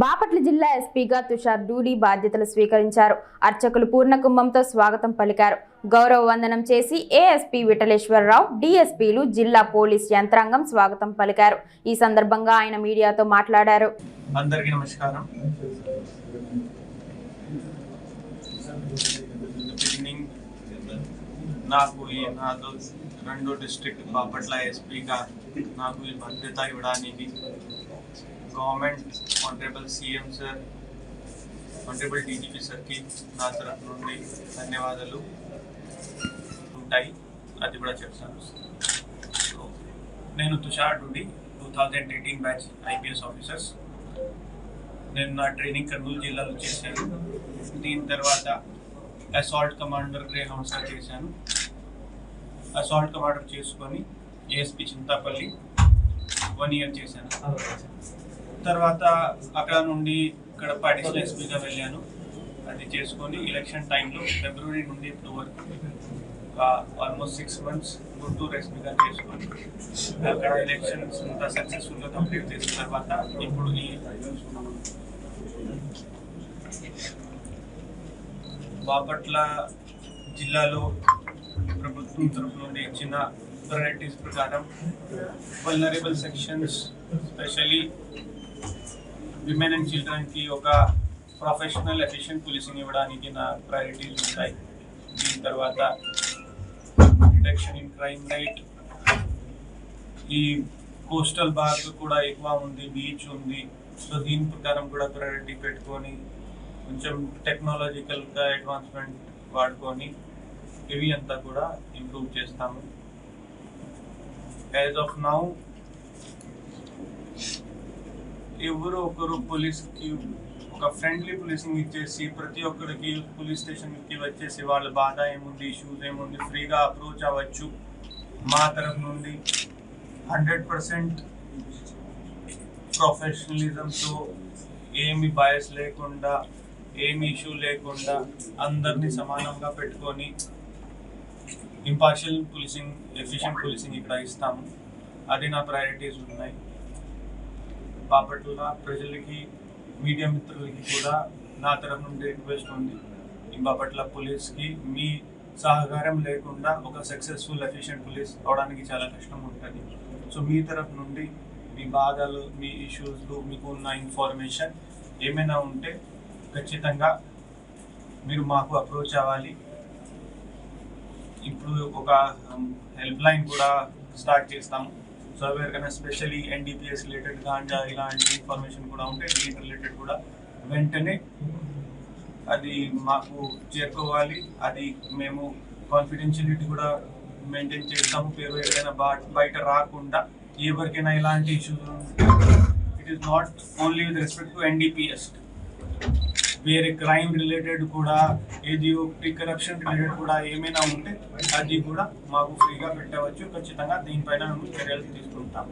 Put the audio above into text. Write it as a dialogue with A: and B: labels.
A: బాపట్ల జిల్లా ఎస్పీగా తుషార్ డూడి బాధ్యతలు స్వీకరించారు. అర్చకులు పూర్ణకుంభంతో స్వాగతం పలికారు. గౌరవ వందనం చేసి ఏఎస్పీ విఠలేశ్వరరావు డిఎస్పీలు జిల్లా పోలీస్ యంత్రాంగం స్వాగతం పలికారు. ఈ సందర్భంగా ఆయన మీడియాతో మాట్లాడారు.
B: అందరికీ నమస్కారం. నాకు ఈ రెండో డిస్ట్రిక్ట్ బాపట్ల ఎస్పీగా నాకు ఈ భద్రత ఇవ్వడానికి government honourable CM sir honourable DGP సార్కి నా తరఫు నుండి ధన్యవాదాలు. ఉంటాయి. అది కూడా చెప్తాను. సో నేను Tushar Dudi two thousand eighteen batch IPS officers నేను నా ట్రైనింగ్ కర్నూలు జిల్లాలో చేశాను. దీని తర్వాత అసాల్ట్ కమాండర్ గ్రే హౌన్స్గా చేశాను. అసాల్ట్ కమాండర్ చేసుకొని ఏఎస్పి చింతాపల్లి వన్ ఇయర్ చేశాను. తర్వాత అక్కడ నుండి ఇక్కడ అడిషనల్ ఎస్పీగా వెళ్ళాను. అది చేసుకొని ఎలక్షన్ టైంలో ఫిబ్రవరి నుండి ఇప్పుడు వరకు ఆల్మోస్ట్ సిక్స్ మంత్స్ గుంటూరు ఎస్పీగా చేసుకొని అక్కడ ఎలక్షన్స్ అంతా సక్సెస్ఫుల్గా కంప్లీట్ చేసిన తర్వాత ఇప్పుడు ఈ బాపట్ల జిల్లాలో ప్రభుత్వం తరఫున ఇచ్చిన ప్రయారిటీస్ ప్రకారం vulnerable sections specially women and చిల్డ్రన్కి ఒక ప్రొఫెషనల్ ఎఫిషియెంట్ పోలీసింగ్ ఇవ్వడానికి నా ప్రయారిటీస్ ఉంటాయి. దీని తర్వాత డిటెక్షన్ ఇన్ క్రైమ్ రైట్ ఈ కోస్టల్ బాగ్ కూడా ఎక్కువ ఉంది బీచ్ ఉంది. సో దీని ప్రకారం కూడా ప్రయారిటీ పెట్టుకొని కొంచెం టెక్నాలజికల్గా అడ్వాన్స్మెంట్ వాడుకొని ఇవి అంతా కూడా ఇంప్రూవ్ చేస్తాము. యాజ్ ఆఫ్ నౌ ఎవరు ఒకరు పోలీస్కి ఒక ఫ్రెండ్లీ పోలీసింగ్ ఇచ్చేసి ప్రతి ఒక్కరికి పోలీస్ స్టేషన్కి వచ్చేసి వాళ్ళ బాధ ఏముంది ఇష్యూస్ ఏముంది ఫ్రీగా అప్రోచ్ అవ్వచ్చు. మా తరఫు నుండి హండ్రెడ్ పర్సెంట్ ప్రొఫెషనలిజంతో ఏమి బయస్ లేకుండా ఏమి ఇష్యూ లేకుండా అందరినీ సమానంగా పెట్టుకొని ఇంపార్షియల్ పోలీసింగ్ ఎఫిషియెంట్ పోలీసింగ్ ఇక్కడ ఇస్తాము అది నా ప్రయారిటీస్ ఉన్నాయి. బాపట్ల ప్రజలకి మీడియా మిత్రులకి కూడా నా తరఫు నుండి రిక్వెస్ట్ ఉంది. ఈ బాపట్ల పోలీస్కి మీ సహకారం లేకుండా ఒక సక్సెస్ఫుల్ ఎఫిషియెంట్ పోలీస్ అవడానికి చాలా కష్టం ఉంటుంది. సో మీ తరఫు నుండి మీ బాధలు మీ ఇష్యూస్లు మీకు ఉన్న ఇన్ఫర్మేషన్ ఏమైనా ఉంటే ఖచ్చితంగా మీరు మాకు అప్రోచ్ అవ్వాలి. ఇప్పుడు ఒక um, హెల్ప్ లైన్ కూడా స్టార్ట్ చేస్తాము. సో ఎవరికైనా స్పెషల్లీ ఎన్డీపీఎస్ రిలేటెడ్ గాంజా ఇలాంటి ఇన్ఫర్మేషన్ కూడా ఉంటే దీనికి రిలేటెడ్ కూడా వెంటనే అది మాకు చేరుకోవాలి. అది మేము కాన్ఫిడెన్షియలిటీ కూడా మెయింటైన్ చేస్తాము. పేరు ఏదైనా బా- బయట రాకుండా ఎవరికైనా ఇలాంటి issues it is not only with respect to NDPS వేరే క్రైమ్ రిలేటెడ్ కూడా ఏది ఒకటి కరప్షన్ రిలేటెడ్ కూడా ఏమైనా ఉంటే అది కూడా మాకు ఫ్రీగా పెట్టవచ్చు. ఖచ్చితంగా దీనిపైన మేము చర్యలు తీసుకుంటాం